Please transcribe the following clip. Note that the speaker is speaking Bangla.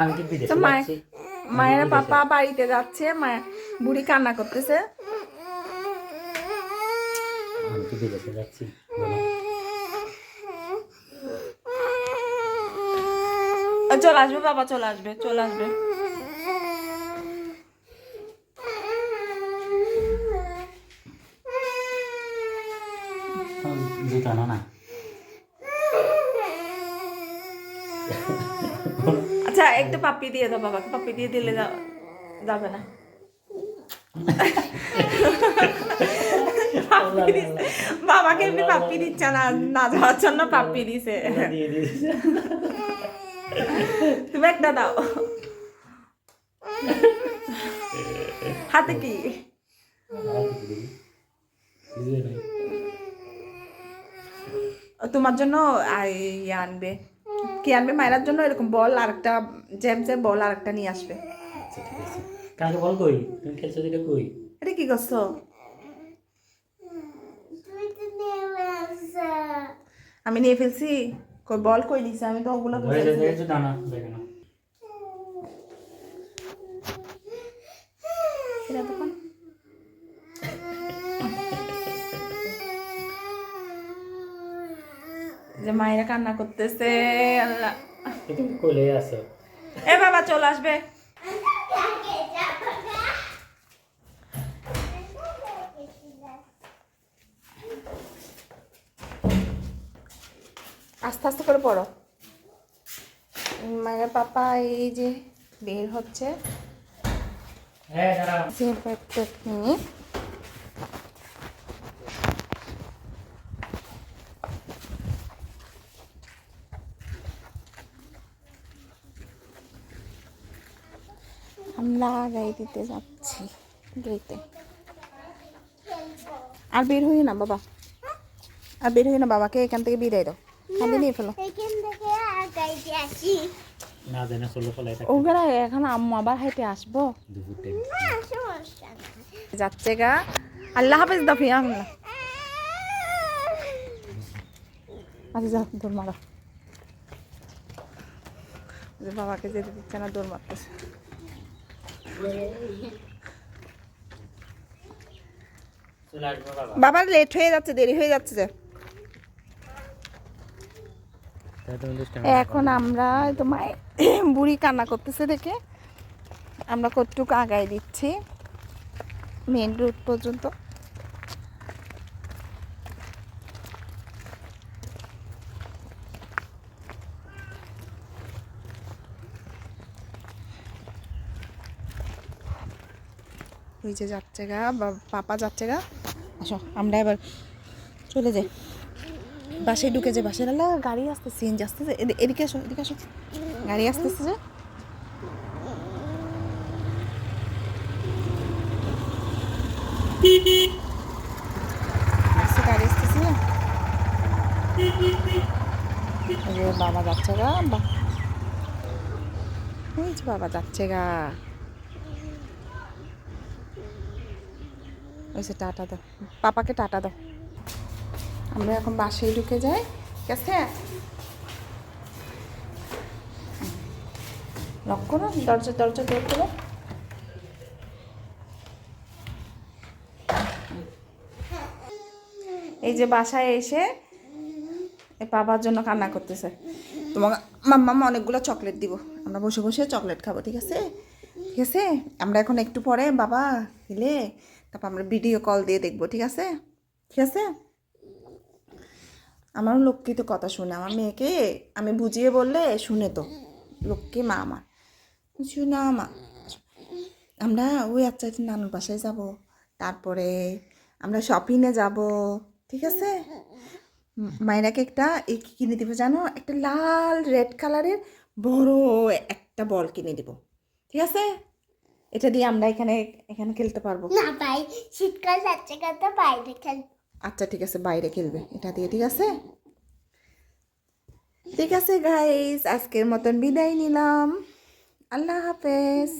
আমি কি বিদেশে তো মায়ের যাচ্ছি। মায়ের পাপা বাড়িতে যাচ্ছে মায়ের বুড়ি কান্না করতেছে। আমি কি বিদেশে যাচ্ছি। চলে আসবে বাবা চলে আসবে চলে আসবে। না। আচ্ছা একটু পাপ্পি দিয়ে দাও বাবাকে পাপ্পি দিয়ে দিলে যাবে না। বাবাকে এমনি পাপ্পি দিচ্ছে না না যাওয়ার জন্য পাপ্পি দিছে। তুমি একটা দাও। হাতে কি? তোমার জন্য ইয়ে আনবে। কি আনবে মায়েরার জন্য? এরকম বল আর একটা জ্যামসের বল আর একটা নিয়ে আসবে। আচ্ছা কালকে বল কই? তুমি খেলছো যেটা কই? এটা কি করছ? আমি নিয়ে ফেলছি। কই বল কই দিছে? আমি তো ওগুলো আনো দেখে না এটা তখন যে মায়েরা কান্না করতেছে আল্লাহ। কোলে এ বাবা চলে আসবে। আস্তে আস্তে করে পড়ো। মায়ের পাপা এই যে বের হচ্ছে। হ্যাঁ দাঁড়াও। আমরা গাই দিতে যাচ্ছি গেতে আর বের হই না বাবা। আর বের হই না বাবাকে এখান থেকে বিদায় দাও। হাতে নিয়ে ফেলো। এখান থেকে আগাইতে আসি। না জানে ষোলো ফলাই থাকে। ওগুলা এখন আম্মু আবার হেঁটে আসব। দুপুর টাইম যাচ্ছে গা। আল্লাহ হাফেজ দফিয়া আল্লাহ আচ্ছা যা দৌড় মারো। যে বাবাকে যেতে দিচ্ছে না দৌড় মারতেছে। বাবার লেট হয়ে যাচ্ছে, দেরি হয়ে যাচ্ছে। যে এখন আমরা তো মায়ের বুড়ি কান্না করতেছে দেখে। আমরা কতটুকু আগায় দিচ্ছি মেন রুট পর্যন্ত। ওই যে যাচ্ছে গা, বা পাপা যাচ্ছে গা। আসো, আমরা এবার চলে যাই। বাসে ঢুকে যে বাসায় আল্লাহ গাড়ি আসতেছে, সিএনজি আসতেছে। এদি- এদিকে আসো এদিকে আসো। গাড়ি আসতেছে যে। গাড়ি আসতেছে। বাবা যাচ্ছে গা, বা বাবা যাচ্ছে গা। ওই টাটা দাও। পাপাকে টাটা দাও। আমরা এখন বাসায় ঢুকে যাই। ঠিক আছে লক করো, দরজা দরজা দৌড় করো। এই যে বাসায় এসে বাবার জন্য কান্না করতেছে। তোমাকে মাম্মা অনেকগুলো চকলেট দিব। আমরা বসে বসে চকলেট খাব, ঠিক আছে? ঠিক আছে? আমরা এখন একটু পরে বাবা খেলে তারপর আমরা ভিডিও কল দিয়ে দেখব, ঠিক আছে? ঠিক আছে? আমার লক্ষ্মী তো কথা শুনে, আমার মেয়েকে আমি বুঝিয়ে বললে শুনে তো। লক্ষ্মী মা আমার। শুনে আমার। আমরা ওই আচ্ছা নানুর বাসায় যাব। তারপরে আমরা শপিংয়ে যাব, ঠিক আছে? মায়েরাকে একটা এ কিনে দিব জানো? একটা লাল রেড কালারের বড় একটা বল কিনে দিব। ঠিক আছে? এটা দিয়ে আমরা এখানে এখানে খেলতে পারব। না ভাই শীতকাল যাচ্ছে কত বাইরে খেল আচ্ছা ঠিক আছে বাইরে খেলবে। এটা দিয়ে ঠিক আছে? ঠিক আছে গাইস আজকের মতন বিদায় নিলাম। আল্লাহ হাফেজ।